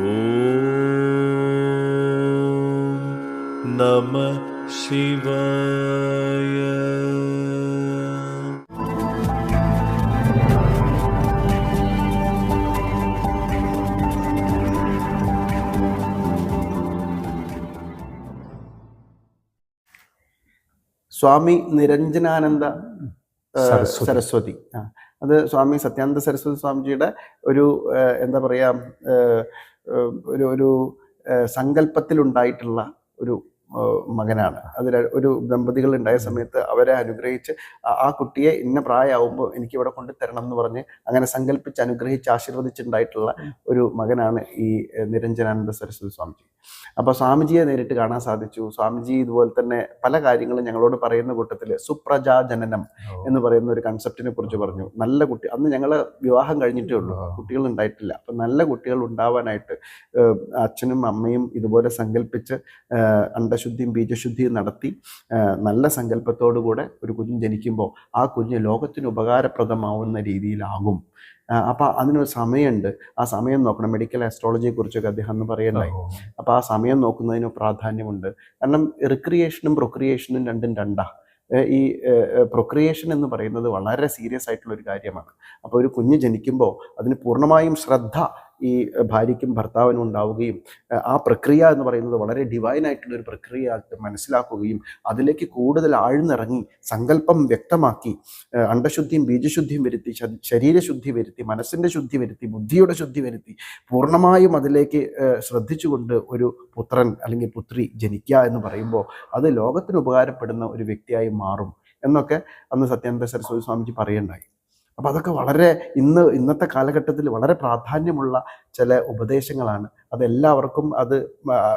ഓം നമ ശിവായ സ്വാമി നിരഞ്ജനാനന്ദ സരസ്വതി. അത് സ്വാമി സത്യാനന്ദ സരസ്വതി സ്വാമിജിയുടെ ഒരു എന്താ പറയുക ഒരു ഒരു സങ്കല്പത്തിലുണ്ടായിട്ടുള്ള ഒരു മകനാണ്. അതിൽ ഒരു ദമ്പതികൾ ഉണ്ടായ സമയത്ത് അവരെ അനുഗ്രഹിച്ച് ആ- കുട്ടിയെ ഇന്ന പ്രായമാകുമ്പോൾ എനിക്ക് ഇവിടെ കൊണ്ട് തരണം എന്ന് പറഞ്ഞ് അങ്ങനെ സങ്കല്പിച്ച് അനുഗ്രഹിച്ച് ആശീർവദിച്ചിട്ടുണ്ടായിട്ടുള്ള ഒരു മകനാണ് ഈ നിരഞ്ജനാനന്ദ സരസ്വതി സ്വാമിജി. അപ്പോൾ സ്വാമിജിയെ നേരിട്ട് കാണാൻ സാധിച്ചു. സ്വാമിജി ഇതുപോലെ തന്നെ പല കാര്യങ്ങളും ഞങ്ങളോട് പറയുന്ന കൂട്ടത്തിൽ സുപ്രജാ ജനനം എന്ന് പറയുന്ന ഒരു കൺസെപ്റ്റിനെ കുറിച്ച് പറഞ്ഞു. നല്ല കുട്ടി അന്ന് ഞങ്ങൾ വിവാഹം കഴിഞ്ഞിട്ടേ ഉള്ളൂ. കുട്ടികൾ ഉണ്ടായിട്ടില്ല. അപ്പം നല്ല കുട്ടികൾ ഉണ്ടാവാനായിട്ട് അച്ഛനും അമ്മയും ഇതുപോലെ സങ്കല്പിച്ച് ഏഹ്, അണ്ടശുദ്ധിയും ബീജശുദ്ധിയും നടത്തി നല്ല സങ്കല്പത്തോടുകൂടെ ഒരു കുഞ്ഞ് ജനിക്കുമ്പോൾ ആ കുഞ്ഞ് ലോകത്തിന് ഉപകാരപ്രദമാവുന്ന രീതിയിലാകും. ആഹ് അപ്പൊ അതിനൊരു സമയമുണ്ട്. ആ സമയം നോക്കണം. മെഡിക്കൽ ആസ്ട്രോളജിയെ കുറിച്ചൊക്കെ അദ്ദേഹം അന്ന് പറയണ്ടായി അപ്പോൾ ആ സമയം നോക്കുന്നതിന് പ്രാധാന്യമുണ്ട്. കാരണം റിക്രിയേഷനും പ്രൊക്രിയേഷനും രണ്ടും രണ്ടാ. ഈ പ്രൊക്രിയേഷൻ എന്ന് പറയുന്നത് വളരെ സീരിയസ് ആയിട്ടുള്ള ഒരു കാര്യമാണ്. അപ്പോൾ ഒരു കുഞ്ഞ് ജനിക്കുമ്പോൾ അതിന് പൂർണമായും ശ്രദ്ധ ഈ ഭാര്യയ്ക്കും ഭർത്താവിനും ഉണ്ടാവുകയും ആ പ്രക്രിയ എന്ന് പറയുന്നത് വളരെ ഡിവൈൻ ആയിട്ടുള്ള ഒരു പ്രക്രിയ മനസ്സിലാക്കുകയും അതിലേക്ക് കൂടുതൽ ആഴ്ന്നിറങ്ങി സങ്കല്പം വ്യക്തമാക്കി അണ്ടശുദ്ധിയും ബീജശുദ്ധിയും വരുത്തി ശരീരശുദ്ധി വരുത്തി മനസ്സിന്റെ ശുദ്ധി വരുത്തി ബുദ്ധിയുടെ ശുദ്ധി വരുത്തി പൂർണമായും അതിലേക്ക് ശ്രദ്ധിച്ചുകൊണ്ട് ഒരു പുത്രൻ അല്ലെങ്കിൽ പുത്രി ജനിക്കുക എന്ന് പറയുമ്പോൾ അത് ലോകത്തിന് ഉപകാരപ്പെടുന്ന ഒരു വ്യക്തിയായി മാറും എന്നൊക്കെ അന്ന് സത്യാനന്ദ സരസ്വതി സ്വാമിജി പറയുണ്ടായി അപ്പോൾ അതൊക്കെ വളരെ ഇന്ന് ഇന്നത്തെ കാലഘട്ടത്തിൽ വളരെ പ്രാധാന്യമുള്ള ചില ഉപദേശങ്ങളാണ്. അതെല്ലാവർക്കും അത്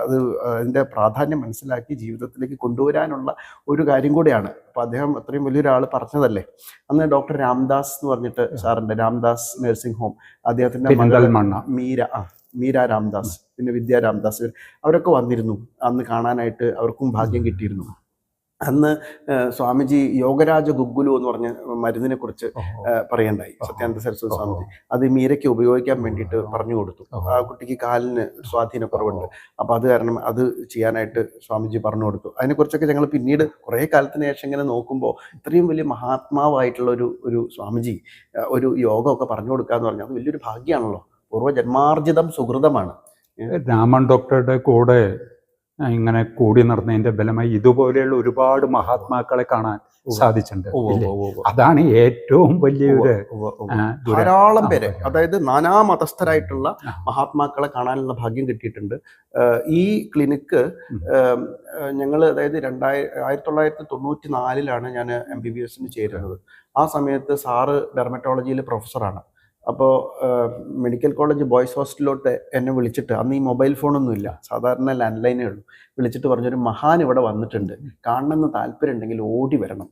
അത് അതിന്റെ പ്രാധാന്യം മനസ്സിലാക്കി ജീവിതത്തിലേക്ക് കൊണ്ടുവരാനുള്ള ഒരു കാര്യം കൂടിയാണ്. അപ്പോൾ അദ്ദേഹം അത്രയും വലിയൊരാൾ പറഞ്ഞതല്ലേ? അന്ന് ഡോക്ടർ രാംദാസ് എന്ന് പറഞ്ഞിട്ട് സാറിന്റെ രാംദാസ് നഴ്സിംഗ് ഹോം. അദ്ദേഹത്തിന്റെ മകൾ പെരിന്തൽമണ്ണ മീര ആ മീര രാംദാസ്. പിന്നെ വിദ്യ രാംദാസ്. അവരൊക്കെ വന്നിരുന്നു. അന്ന് കാണാനായിട്ട് അവർക്കും ഭാഗ്യം കിട്ടിയിരുന്നു. അന്ന് സ്വാമിജി യോഗരാജ ഗുഗുലു എന്ന് പറഞ്ഞ മരുന്നിനെ കുറിച്ച് പറയണ്ടായി. സത്യാനന്ദ സരസ്വതി സ്വാമിജി. അത് മീരയ്ക്ക് ഉപയോഗിക്കാൻ വേണ്ടിയിട്ട് പറഞ്ഞു കൊടുത്തു. ആ കുട്ടിക്ക് കാലിന് സ്വാധീന സ്വാധീനക്കുറവുണ്ട് അപ്പോൾ അത് കാരണം അത് ചെയ്യാനായിട്ട് സ്വാമിജി പറഞ്ഞു കൊടുത്തു. അതിനെക്കുറിച്ചൊക്കെ ഞങ്ങൾ പിന്നീട് കുറേ കാലത്തിന് ശേഷം ഇങ്ങനെ നോക്കുമ്പോൾ ഇത്രയും വലിയ മഹാത്മാവായിട്ടുള്ള ഒരു ഒരു സ്വാമിജി ഒരു യോഗമൊക്കെ പറഞ്ഞു കൊടുക്കുക എന്ന് പറഞ്ഞാൽ അത് വലിയൊരു ഭാഗ്യമാണല്ലോ പൂർവജന്മാർജിതം സുഹൃതമാണ്. രാമൻ ഡോക്ടറുടെ കൂടെ ഇങ്ങനെ കൂടി നടന്നതിന്റെ ബലമായി ഇതുപോലെയുള്ള ഒരുപാട് മഹാത്മാക്കളെ കാണാൻ സാധിച്ചിട്ടുണ്ട് അതാണ് ഏറ്റവും വലിയൊരു ധാരാളം പേര് അതായത് നാനാ മതസ്ഥരായിട്ടുള്ള മഹാത്മാക്കളെ കാണാനുള്ള ഭാഗ്യം കിട്ടിയിട്ടുണ്ട്. ഈ ക്ലിനിക്ക് ഞങ്ങൾ അതായത് രണ്ടായിര ആയിരത്തി തൊള്ളായിരത്തി തൊണ്ണൂറ്റി നാലിലാണ് ഞാൻ എം ബി ബി എസിന് ചേരുന്നത്. ആ സമയത്ത് സാറ് ഡെർമറ്റോളജിയിൽ പ്രൊഫസറാണ് അപ്പോൾ മെഡിക്കൽ കോളേജ് ബോയ്സ് ഹോസ്റ്റലിലോട്ട് എന്നെ വിളിച്ചിട്ട് അന്ന് ഈ മൊബൈൽ ഫോണൊന്നും ഇല്ല. സാധാരണ ലാൻഡ് ലൈനേ ഉള്ളൂ. വിളിച്ചിട്ട് പറഞ്ഞൊരു മഹാൻ ഇവിടെ വന്നിട്ടുണ്ട്. കാണണമെന്ന് താല്പര്യം ഉണ്ടെങ്കിൽ ഓടി വരണം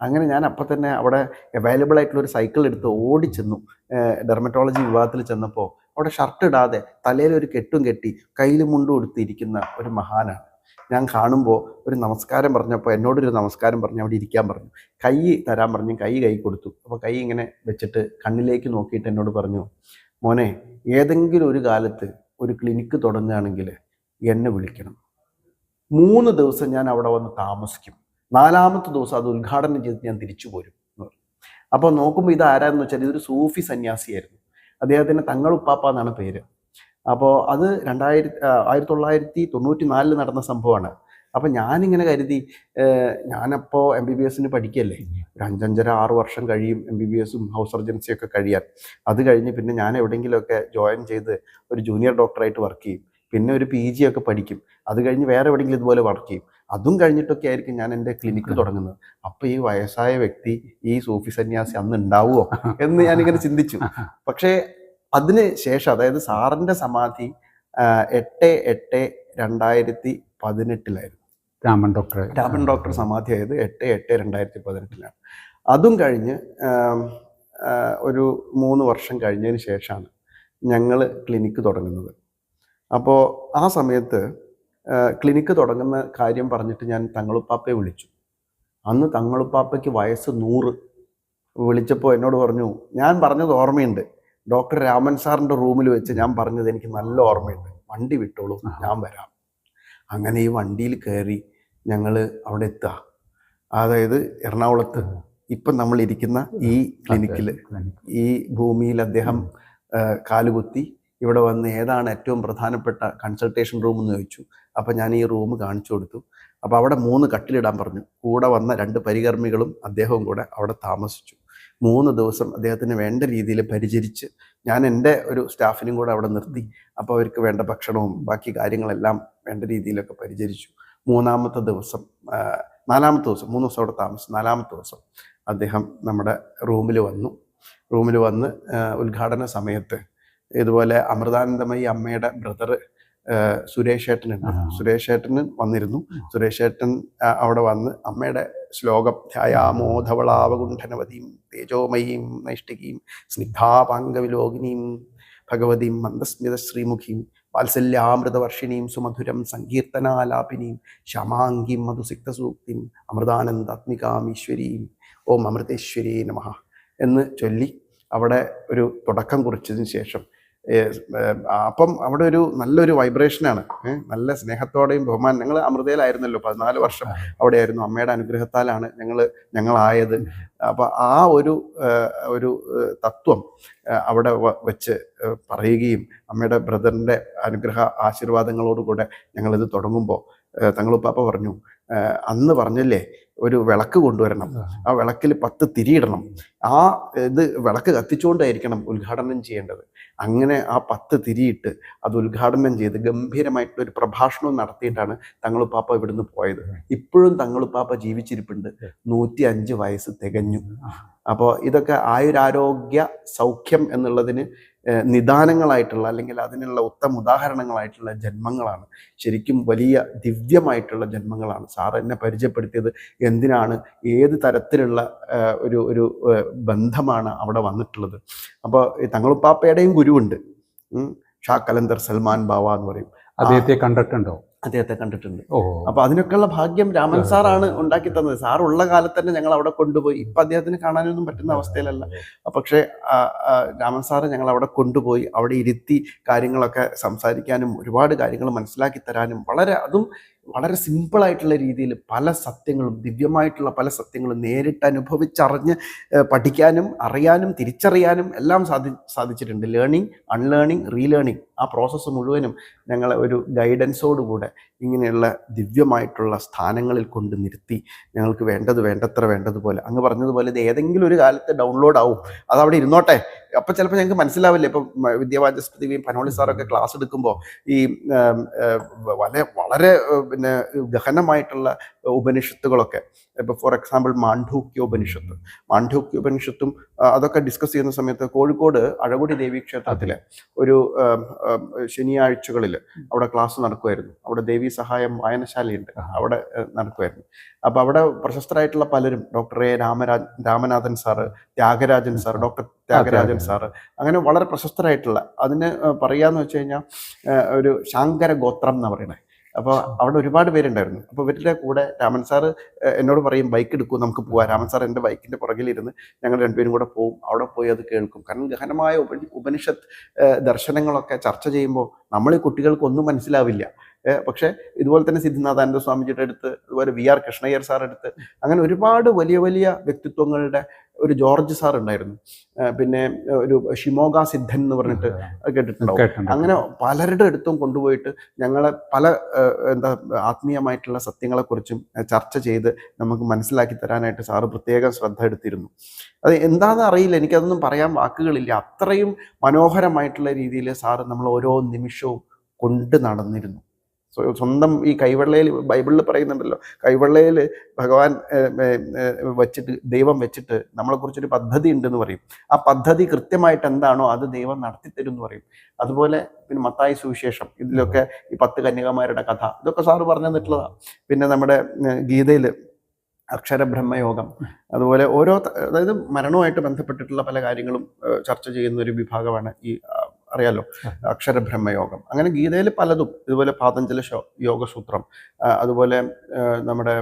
അങ്ങനെ ഞാൻ അപ്പം തന്നെ അവിടെ അവൈലബിൾ ആയിട്ടുള്ള ഒരു സൈക്കിൾ എടുത്ത് ഓടി ചെന്നു. ഡെർമറ്റോളജി വിഭാഗത്തിൽ ചെന്നപ്പോൾ അവിടെ ഷർട്ട് ഇടാതെ തലയിൽ ഒരു കെട്ടും കെട്ടി കയ്യിൽ മുണ്ടും എടുത്തിരിക്കുന്ന ഒരു മഹാനാണ്. ഞാൻ കാണുമ്പോൾ ഒരു നമസ്കാരം പറഞ്ഞപ്പോൾ എന്നോടൊരു നമസ്കാരം പറഞ്ഞു അവിടെ ഇരിക്കാൻ പറഞ്ഞു. കൈ തരാൻ പറഞ്ഞു. കൈ കൈ കൊടുത്തു. അപ്പോൾ കൈ ഇങ്ങനെ വെച്ചിട്ട് കണ്ണിലേക്ക് നോക്കിയിട്ട് എന്നോട് പറഞ്ഞു മോനെ ഏതെങ്കിലും ഒരു കാലത്ത് ഒരു ക്ലിനിക്ക് തുടങ്ങുകയാണെങ്കിൽ എന്നെ വിളിക്കണം. മൂന്ന് ദിവസം ഞാൻ അവിടെ വന്ന് താമസിക്കും. നാലാമത്തെ ദിവസം അത് ഉദ്ഘാടനം ചെയ്ത് ഞാൻ തിരിച്ചു പോരും. എന്ന് പറഞ്ഞു. അപ്പോൾ നോക്കുമ്പോൾ ഇത് ആരാന്ന് വെച്ചാൽ ഇതൊരു സൂഫി സന്യാസിയായിരുന്നു. അദ്ദേഹത്തിന് തങ്ങളുപ്പാപ്പ എന്നാണ് പേര്. അപ്പോൾ അത് രണ്ടായിരത്തി ആയിരത്തി തൊള്ളായിരത്തി തൊണ്ണൂറ്റി നാലിൽ നടന്ന സംഭവമാണ്. അപ്പം ഞാനിങ്ങനെ കരുതി ഞാനപ്പോൾ എം ബി ബി എസിന് പഠിക്കല്ലേ? ഒരു അഞ്ചഞ്ചര ആറ് വർഷം കഴിയും എം ബി ബി എസും ഹൗസ് സർജൻസിയും ഒക്കെ കഴിയാൻ. അത് കഴിഞ്ഞ് പിന്നെ ഞാൻ എവിടെയെങ്കിലുമൊക്കെ ജോയിൻ ചെയ്ത് ഒരു ജൂനിയർ ഡോക്ടറായിട്ട് വർക്ക് ചെയ്യും. പിന്നെ ഒരു പി ജി ഒക്കെ പഠിക്കും. അത് കഴിഞ്ഞ് വേറെ എവിടെയെങ്കിലും ഇതുപോലെ വർക്ക് ചെയ്യും. അതും കഴിഞ്ഞിട്ടൊക്കെ ആയിരിക്കും ഞാൻ എന്റെ ക്ലിനിക്ക് തുടങ്ങുന്നത്. അപ്പോൾ ഈ വയസ്സായ വ്യക്തി ഈ സൂഫി സന്യാസി അന്ന് ഉണ്ടാവുമോ എന്ന് ഞാനിങ്ങനെ ചിന്തിച്ചു. പക്ഷേ അതിന് ശേഷം അതായത് സാറിന്റെ സമാധി എട്ട് എട്ട് രണ്ടായിരത്തി പതിനെട്ടിലായിരുന്നു. രാമൻ ഡോക്ടർ രാമൻ ഡോക്ടർ സമാധി ആയത് എട്ട് എട്ട് രണ്ടായിരത്തി പതിനെട്ടിലാണ്. അതും കഴിഞ്ഞ് ഒരു മൂന്ന് വർഷം കഴിഞ്ഞതിന് ശേഷമാണ് ഞങ്ങൾ ക്ലിനിക്ക് തുടങ്ങുന്നത്. അപ്പോൾ ആ സമയത്ത് ക്ലിനിക്ക് തുടങ്ങുന്ന കാര്യം പറഞ്ഞിട്ട് ഞാൻ തങ്ങളുപ്പാപ്പയെ വിളിച്ചു. അന്ന് തങ്ങളുപ്പാപ്പയ്ക്ക് വയസ്സ് നൂറ്. വിളിച്ചപ്പോൾ എന്നോട് പറഞ്ഞു ഞാൻ പറഞ്ഞത് ഓർമ്മയുണ്ട്. ഡോക്ടർ രാമൻ സാറിന്റെ റൂമിൽ വെച്ച് ഞാൻ പറഞ്ഞത് എനിക്ക് നല്ല ഓർമ്മയുണ്ട്. വണ്ടി വിട്ടോളൂ ഞാൻ വരാം. അങ്ങനെ ഈ വണ്ടിയിൽ കയറി ഞങ്ങൾ അവിടെ എത്തുക. അതായത് എറണാകുളത്ത് ഇപ്പം നമ്മളിരിക്കുന്ന ഈ ക്ലിനിക്കിൽ ഈ ഭൂമിയിൽ അദ്ദേഹം കാലുകുത്തി ഇവിടെ വന്ന് ഏതാണ് ഏറ്റവും പ്രധാനപ്പെട്ട കൺസൾട്ടേഷൻ റൂം എന്ന് ചോദിച്ചു. അപ്പം ഞാൻ ഈ റൂം കാണിച്ചു കൊടുത്തു. അപ്പോൾ അവിടെ മൂന്ന് കട്ടിലിടാൻ പറഞ്ഞു. കൂടെ വന്ന രണ്ട് പരികർമ്മികളും അദ്ദേഹവും കൂടെ അവിടെ താമസിച്ചു. മൂന്ന് ദിവസം അദ്ദേഹത്തിന് വേണ്ട രീതിയിൽ പരിചരിച്ച് ഞാൻ എന്റെ ഒരു സ്റ്റാഫിനും കൂടെ അവിടെ നിർത്തി. അപ്പോൾ അവർക്ക് വേണ്ട ഭക്ഷണവും ബാക്കി കാര്യങ്ങളെല്ലാം വേണ്ട രീതിയിലൊക്കെ പരിചരിച്ചു. മൂന്നാമത്തെ ദിവസം നാലാമത്തെ ദിവസം മൂന്ന് ദിവസം അവിടെ താമസിച്ചു നാലാമത്തെ ദിവസം അദ്ദേഹം നമ്മുടെ റൂമിൽ വന്നു. റൂമിൽ വന്ന് ഉദ്ഘാടന സമയത്ത് ഇതുപോലെ അമൃതാനന്ദമയി അമ്മയുടെ ബ്രദർ സുരേഷ് ഏട്ടനുണ്ട് ആ. സുരേഷ് ഏട്ടന് വന്നിരുന്നു സുരേഷ് ഏട്ടൻ അവിടെ വന്ന് അമ്മയുടെ ശ്ലോകം ധ്യായാമോധവളാവകുണ്ഠനവതിയും തേജോമയീം നൈഷ്ഠികീം സ്നിഗ്ധാപാംഗവിലോകിനീം ഭഗവതിയും മന്ദസ്മിത ശ്രീമുഖീം വാത്സല്യാമൃതവർഷിണീം സുമധുരം സങ്കീർത്തനാലാപിനീം ശമാംഗീം മധുസിക്തസൂക്തിം അമൃതാനന്ദാത്മികാം ഈശ്വരീം ഓം അമൃതേശ്വരീ നമ എന്ന് ചൊല്ലി അവിടെ ഒരു തുടക്കം കുറിച്ചതിന് ശേഷം അപ്പം അവിടെ ഒരു നല്ലൊരു വൈബ്രേഷനാണ് നല്ല സ്നേഹത്തോടെയും ബഹുമാനം. ഞങ്ങൾ അമൃതയിലായിരുന്നല്ലോ പതിനാല് വർഷം അവിടെയായിരുന്നു. അമ്മയുടെ അനുഗ്രഹത്താലാണ് ഞങ്ങൾ ഞങ്ങളായത്. അപ്പം ആ ഒരു ഒരു തത്വം അവിടെ വെച്ച് പറയുകയും അമ്മയുടെ ബ്രദറിന്റെ അനുഗ്രഹ ആശീർവാദങ്ങളോടുകൂടെ ഞങ്ങളിത് തുടങ്ങുമ്പോൾ തങ്ങളുപ്പാപ്പ പറഞ്ഞു അന്ന് പറഞ്ഞില്ലേ ഒരു വിളക്ക് കൊണ്ടുവരണം. ആ. വിളക്കിൽ പത്ത് തിരിയിടണം. ആ ഇത് വിളക്ക് കത്തിച്ചുകൊണ്ടായിരിക്കണം ഉദ്ഘാടനം ചെയ്യേണ്ടത്. അങ്ങനെ ആ പത്ത് തിരിയിട്ട് അത് ഉദ്ഘാടനം ചെയ്ത് ഗംഭീരമായിട്ടുള്ള ഒരു പ്രഭാഷണം നടത്തിയിട്ടാണ് തങ്ങളുപ്പാപ്പ ഇവിടുന്ന് പോയത്. ഇപ്പോഴും തങ്ങളുപ്പാപ്പ ജീവിച്ചിരിപ്പുണ്ട്. നൂറ്റി അഞ്ച് വയസ്സ് തികഞ്ഞു. അപ്പോൾ ഇതൊക്കെ ആയുരാരോഗ്യ സൗഖ്യം എന്നുള്ളതിന് നിദാനങ്ങളായിട്ടുള്ള അല്ലെങ്കിൽ അതിനുള്ള ഉത്തമ ഉദാഹരണങ്ങളായിട്ടുള്ള ജന്മങ്ങളാണ്. ശരിക്കും വലിയ ദിവ്യമായിട്ടുള്ള ജന്മങ്ങളാണ്. സാർ എന്നെ പരിചയപ്പെടുത്തിയത് എന്തിനാണ്? ഏത് തരത്തിലുള്ള ഒരു ഒരു ബന്ധമാണ് അവിടെ വന്നിട്ടുള്ളത്? അപ്പോൾ തങ്ങളുപ്പാപ്പയുടെയും ഗുരുവുണ്ട്. ഷാ കലന്തർ സൽമാൻ ബാവ എന്ന് പറയും. അദ്ദേഹത്തെ കണ്ടിട്ടുണ്ടോ? അദ്ദേഹത്തെ കണ്ടിട്ടുണ്ട്. അപ്പൊ അതിനൊക്കെയുള്ള ഭാഗ്യം രാമൻ സാറാണ് ഉണ്ടാക്കി തന്നത്. സാർ ഉള്ള കാലത്ത് തന്നെ ഞങ്ങൾ അവിടെ കൊണ്ടുപോയി. ഇപ്പൊ അദ്ദേഹത്തിന് കാണാനൊന്നും പറ്റുന്ന അവസ്ഥയിലല്ല. പക്ഷേ രാമൻ സാറ് ഞങ്ങൾ അവിടെ കൊണ്ടുപോയി അവിടെ ഇരുത്തി കാര്യങ്ങളൊക്കെ സംസാരിക്കാനും ഒരുപാട് കാര്യങ്ങൾ മനസ്സിലാക്കി തരാനും വളരെ അതും വളരെ സിമ്പിളായിട്ടുള്ള രീതിയിൽ പല സത്യങ്ങളും ദിവ്യമായിട്ടുള്ള പല സത്യങ്ങളും നേരിട്ട് അനുഭവിച്ചറിഞ്ഞ് പഠിക്കാനും അറിയാനും തിരിച്ചറിയാനും എല്ലാം സാധി സാധിച്ചിട്ടുണ്ട്. ലേണിംഗ് അൺലേണിംഗ് റീലേണിംഗ് ആ പ്രോസസ്സ് മുഴുവനും ഞങ്ങളെ ഒരു ഗൈഡൻസോടുകൂടെ ഇങ്ങനെയുള്ള ദിവ്യമായിട്ടുള്ള സ്ഥാനങ്ങളിൽ കൊണ്ട് നിർത്തി ഞങ്ങൾക്ക് വേണ്ടത് വേണ്ടത്ര വേണ്ടതുപോലെ. അങ്ങ് പറഞ്ഞതുപോലെ ഇത് ഏതെങ്കിലും ഒരു കാലത്ത് ഡൗൺലോഡ് ആവും. അതവിടെ ഇരുന്നോട്ടെ. അപ്പം ചിലപ്പോൾ ഞങ്ങൾക്ക് മനസ്സിലാവില്ല. ഇപ്പൊ വിദ്യാവാചസ്പതിയും പനോളി സാറൊക്കെ ക്ലാസ് എടുക്കുമ്പോൾ ഈ വളരെ വളരെ പിന്നെ ഗഹനമായിട്ടുള്ള ഉപനിഷത്തുകളൊക്കെ. ഇപ്പോൾ ഫോർ എക്സാമ്പിൾ മാണ്ഡൂക്യോപനിഷത്ത് മാണ്ഡൂക്യോപനിഷത്തും ഉപനിഷത്തും അതൊക്കെ ഡിസ്കസ് ചെയ്യുന്ന സമയത്ത് കോഴിക്കോട് അഴകുടി ദേവി ക്ഷേത്രത്തിലെ ഒരു ശനിയാഴ്ചകളിൽ അവിടെ ക്ലാസ് നടക്കുമായിരുന്നു അവിടെ ദേവി സഹായം വായനശാലയുണ്ട്. അവിടെ നടക്കുമായിരുന്നു അപ്പോൾ അവിടെ പ്രശസ്തരായിട്ടുള്ള പലരും doctor A Ramaraj Ramanathan sir Thyagarajan sir doctor Thyagarajan sir അങ്ങനെ വളരെ പ്രശസ്തരായിട്ടുള്ള അതിന് പറയാന്ന് വെച്ച് കഴിഞ്ഞാൽ ഒരു ശാങ്കര ഗോത്രം എന്ന് പറയണേ. അപ്പോൾ അവിടെ ഒരുപാട് പേരുണ്ടായിരുന്നു. അപ്പോൾ ഇവരുടെ കൂടെ രാമൻ സാറ് എന്നോട് പറയും ബൈക്ക് എടുക്കൂ നമുക്ക് പോവാം. രാമൻ സാർ എന്റെ ബൈക്കിന്റെ പുറകിലിരുന്ന് ഞങ്ങൾ രണ്ടുപേരും കൂടെ പോവും. അവിടെ പോയി അത് കേൾക്കും. കാരണം ഗഹനമായ ഉപനിഷത്ത് ദർശനങ്ങളൊക്കെ ചർച്ച ചെയ്യുമ്പോൾ നമ്മൾ ഈ കുട്ടികൾക്ക് ഒന്നും മനസ്സിലാവില്ല. പക്ഷേ ഇതുപോലെ തന്നെ സിദ്ധിനാഥാനന്ദ സ്വാമിജിയുടെ അടുത്ത് അതുപോലെ വി ആർ കൃഷ്ണയ്യർ സാർ അടുത്ത് അങ്ങനെ ഒരുപാട് വലിയ വലിയ വ്യക്തിത്വങ്ങളുടെ ഒരു ജോർജ് സാർ ഉണ്ടായിരുന്നു. പിന്നെ ഒരു ഷിമോഗ സിദ്ധൻ എന്ന് പറഞ്ഞിട്ട് കേട്ടിട്ടുണ്ടാവും. കേട്ടിട്ടുണ്ട്. അങ്ങനെ പലരുടെ അടുത്തും കൊണ്ടുപോയിട്ട് ഞങ്ങളെ പല എന്താ ആത്മീയമായിട്ടുള്ള സത്യങ്ങളെക്കുറിച്ചും ചർച്ച ചെയ്ത് നമുക്ക് മനസ്സിലാക്കി തരാനായിട്ട് സാറ് പ്രത്യേകം ശ്രദ്ധ എടുത്തിരുന്നു. അത് എന്താണെന്ന് അറിയില്ല. എനിക്കതൊന്നും പറയാൻ വാക്കുകളില്ല. അത്രയും മനോഹരമായിട്ടുള്ള രീതിയിൽ സാറ് നമ്മൾ ഓരോ നിമിഷവും കൊണ്ട് നടന്നിരുന്നു. സ്വന്തം ഈ കൈവെള്ളയിൽ ബൈബിളിൽ പറയുന്നുണ്ടല്ലോ കൈവെള്ളയിൽ ഭഗവാൻ വച്ചിട്ട് ദൈവം വെച്ചിട്ട് നമ്മളെക്കുറിച്ചൊരു പദ്ധതി ഉണ്ടെന്ന് പറയും. ആ പദ്ധതി കൃത്യമായിട്ട് എന്താണോ അത് ദൈവം നടത്തിത്തരും എന്ന് പറയും. അതുപോലെ പിന്നെ മത്തായി സുവിശേഷം ഇതിലൊക്കെ ഈ പത്ത് കന്യകമാരുടെ കഥ ഇതൊക്കെ സാറ് പറഞ്ഞു തന്നിട്ടുള്ളതാണ് പിന്നെ നമ്മുടെ ഗീതയിൽ അക്ഷരബ്രഹ്മയോഗം അതുപോലെ ഓരോ അതായത് മരണവുമായിട്ട് ബന്ധപ്പെട്ടിട്ടുള്ള പല കാര്യങ്ങളും ചർച്ച ചെയ്യുന്ന ഒരു വിഭാഗമാണ് ഈ അറിയാലോ? അക്ഷരബ്രഹ്മയോഗം. അങ്ങനെ ഗീതയിൽ പലതും. ഇതുപോലെ പാതഞ്ജല യോഗസൂത്രം അതുപോലെ നമ്മുടെ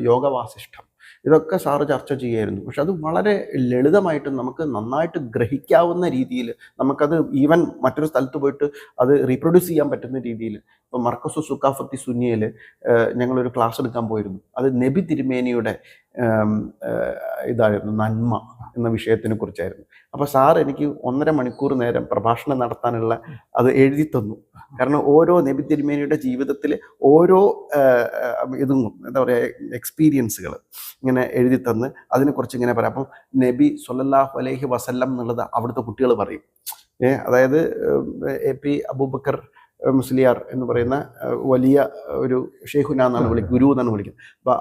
യോഗവാസിഷ്ഠം. ഇതൊക്കെ സാറ് ചർച്ച ചെയ്യായിരുന്നു. പക്ഷെ അത് വളരെ ലളിതമായിട്ട് നമുക്ക് നന്നായിട്ട് ഗ്രഹിക്കാവുന്ന രീതിയിൽ നമുക്കത് ഈവൻ മറ്റൊരു സ്ഥലത്ത് പോയിട്ട് അത് റീപ്രൊഡ്യൂസ് ചെയ്യാൻ പറ്റുന്ന രീതിയിൽ ഇപ്പോൾ മർക്കസു സുക്കാഫത്തി സുനിയയിൽ ഞങ്ങളൊരു ക്ലാസ് എടുക്കാൻ പോയിരുന്നു. അത് നബി തിരുമേനിയുടെ ഇതായിരുന്നു നന്മ. എന്ന വിഷയത്തിനെ കുറിച്ചായിരുന്നു. അപ്പോൾ സാർ എനിക്ക് ഒന്നര മണിക്കൂർ നേരം പ്രഭാഷണം നടത്താനുള്ള അത് എഴുതി തന്നു. കാരണം ഓരോ നബി തിരുമേനിയുടെ ജീവിതത്തിൽ ഓരോ ഇതും എന്താ പറയുക എക്സ്പീരിയൻസുകൾ ഇങ്ങനെ എഴുതി തന്ന് അതിനെക്കുറിച്ച് ഇങ്ങനെ പറയാം. അപ്പം നബി സൊല്ലാഹു അലൈഹി വസല്ലം എന്നുള്ളത് അവിടുത്തെ കുട്ടികൾ പറയും. ഏഹ് അതായത് എ പി അബൂബക്കർ മുസ്ലിയാർ എന്ന് പറയുന്ന വലിയ ഒരു ഷെയ്ഖുന എന്നാണ് വിളിക്കുന്നത് ഗുരു എന്നാണ് വിളിക്കുന്നത്. അപ്പോൾ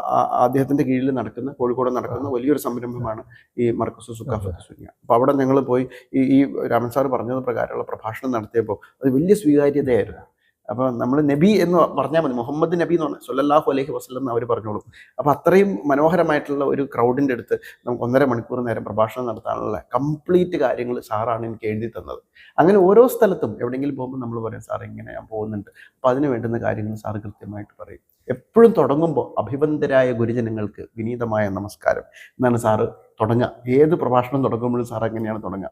അദ്ദേഹത്തിന്റെ കീഴിൽ നടക്കുന്ന കോഴിക്കോട് നടക്കുന്ന വലിയൊരു സംരംഭമാണ് ഈ മർക്കസു സുക്കാഫത്ത് സുനിയ. അപ്പോൾ അവിടെ ഞങ്ങൾ പോയി ഈ ഈ രാമൻ സാർ പറഞ്ഞത് പ്രകാരമുള്ള പ്രഭാഷണം നടത്തിയപ്പോൾ അത് വലിയ സ്വീകാര്യതയായിരുന്നു. അപ്പോൾ നമ്മൾ നബി എന്ന് പറഞ്ഞാൽ മതി മുഹമ്മദ് നബി എന്ന് പറഞ്ഞാൽ സൊല്ലാഹു അലഹി വസ്ലം എന്ന് അവർ പറഞ്ഞോളും. അപ്പോൾ അത്രയും മനോഹരമായിട്ടുള്ള ഒരു ക്രൗഡിന്റെ അടുത്ത് നമുക്ക് ഒന്നര മണിക്കൂർ നേരം പ്രഭാഷണം നടത്താനുള്ള കംപ്ലീറ്റ് കാര്യങ്ങൾ സാറാണ് എനിക്ക് എഴുതി തന്നത്. അങ്ങനെ ഓരോ സ്ഥലത്തും എവിടെയെങ്കിലും പോകുമ്പോൾ നമ്മൾ പറയും സാർ ഇങ്ങനെ ഞാൻ പോകുന്നുണ്ട്. അപ്പോൾ അതിന് വേണ്ടുന്ന കാര്യങ്ങൾ സാറ് കൃത്യമായിട്ട് പറയും. എപ്പോഴും തുടങ്ങുമ്പോൾ അഭിബന്ധരായ ഗുരുജനങ്ങൾക്ക് വിനീതമായ നമസ്കാരം. എന്നാണ് സാറ് തുടങ്ങുക ഏത് പ്രഭാഷണം തുടങ്ങുമ്പോഴും സാർ എങ്ങനെയാണ് തുടങ്ങുക